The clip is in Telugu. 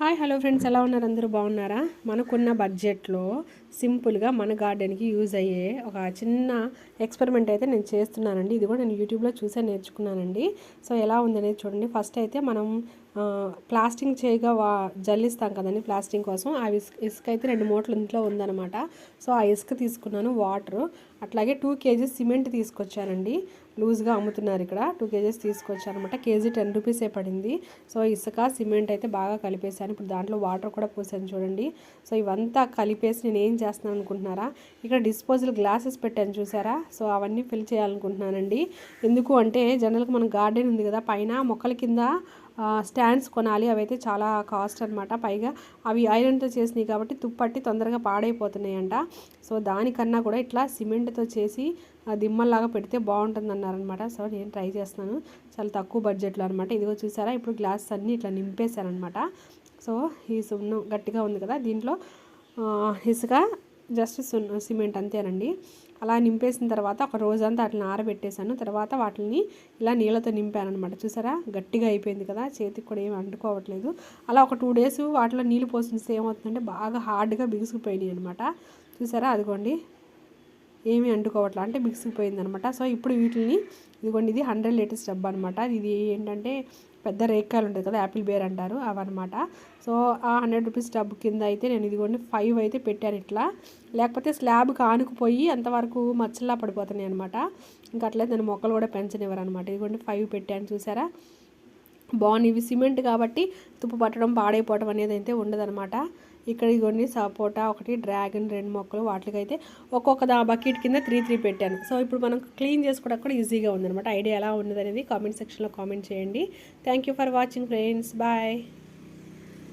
Hi hello friends. ఎలా ఉన్నారు? అందరూ బాగున్నారా? మనకున్న బడ్జెట్లో సింపుల్గా మన గార్డెన్కి యూజ్ అయ్యే ఒక చిన్న ఎక్స్పెరిమెంట్ అయితే నేను చేస్తున్నానండి. ఇది కూడా నేను యూట్యూబ్లో చూసే నేర్చుకున్నానండి. సో ఎలా ఉందనేది చూడండి. ఫస్ట్ అయితే మనం ప్లాస్టింగ్ చేయగా వా జల్లిస్తాం కదండి ప్లాస్టింగ్ కోసం. ఆ ఇసుక ఇసుక అయితే రెండు మూటలు ఇంట్లో ఉందన్నమాట. సో ఆ ఇసుక తీసుకున్నాను వాటర్. అట్లాగే టూ కేజీస్ సిమెంట్ తీసుకొచ్చానండి. లూజ్గా అమ్ముతున్నారు ఇక్కడ. టూ కేజీస్ తీసుకొచ్చారనమాట కేజీ టెన్ రూపీసే పడింది. సో ఇసుక సిమెంట్ అయితే బాగా కలిపేశాను. ఇప్పుడు దాంట్లో వాటర్ కూడా పోసాను చూడండి. సో ఇవంతా కలిపేసి నేను ఏం చేస్తున్నాను అనుకుంటున్నారా? ఇక్కడ డిస్పోజల్ గ్లాసెస్ పెట్టాను చూసారా? సో అవన్నీ ఫిల్ చేయాలనుకుంటున్నానండి. ఎందుకు అంటే జనరల్గా మన గార్డెన్ ఉంది కదా పైన మొక్కల కింద స్టాండ్స్ కొనాలి. అవి అయితే చాలా కాస్ట్ అనమాట పైగా అవి ఐరన్తో చేసినాయి కాబట్టి తుప్పట్టి తొందరగా పాడైపోతున్నాయంట. సో దానికన్నా కూడా ఇట్లా సిమెంట్తో చేసి దిమ్మల్లాగా పెడితే బాగుంటుంది అన్నారనమాట సో నేను ట్రై చేస్తున్నాను. చాలా తక్కువ బడ్జెట్లో అనమాట ఇదిగో చూసారా? ఇప్పుడు గ్లాస్ అన్నీ ఇట్లా నింపేశారనమాట సో ఈ సున్నం గట్టిగా ఉంది కదా దీంట్లో. ఇసుక జస్ట్ సిమెంట్ అంతేనండి. అలా నింపేసిన తర్వాత ఒక రోజంతా అట్లా ఆరబెట్టేశాను. తర్వాత వాటిని ఇలా నీళ్ళతో నింపాను అనమాట చూసారా? గట్టిగా అయిపోయింది కదా? చేతికి కూడా ఏమి అంటుకోవట్లేదు. అలా ఒక టూ డేస్ వాటిలో నీళ్ళు పోసిన ఏమవుతుందంటే బాగా హార్డ్గా బిగుసుకుపోయినాయి అనమాట చూసారా? అదిగోండి. ఏమీ అంటుకోవట్లా అంటే బిగుసిపోయింది అనమాట సో ఇప్పుడు వీటిని ఇదిగోండి ఇది హండ్రెడ్ లీటర్స్ డబ్బా అనమాట ఇది ఏంటంటే పెద్ద రేకాయలు ఉంటుంది కదా యాపిల్ బేర్ అంటారు అవన్నమాట. సో ఆ హండ్రెడ్ రూపీస్ డబ్బు కింద అయితే నేను ఇదిగోండి ఫైవ్ అయితే పెట్టాను ఇట్లా. లేకపోతే స్లాబ్కి ఆనుకుపోయి అంతవరకు మచ్చల్లా పడిపోతున్నాయి అనమాట ఇంకా అట్లయితే నేను మొక్కలు కూడా పెంచనివ్వరు అనమాట ఇదిగోండి ఫైవ్ పెట్టాను చూసారా? బాగుంది ఇవి సిమెంట్ కాబట్టి తుప్పు పట్టడం పాడైపోవడం అనేది అయితే ఉండదనమాట ఇక్కడ ఇదిగోండి సపోటా ఒకటి డ్రాగన్ రెండు మొక్కలు. వాటికైతే ఒక్కొక్క దా బకెట్ కింద త్రీ త్రీ పెట్టాను. సో ఇప్పుడు మనం క్లీన్ చేసుకోవడానికి కూడా ఈజీగా ఉందనమాట ఐడియా ఎలా ఉన్నదనేది కామెంట్ సెక్షన్లో కామెంట్ చేయండి. Thank you for watching friends. Bye.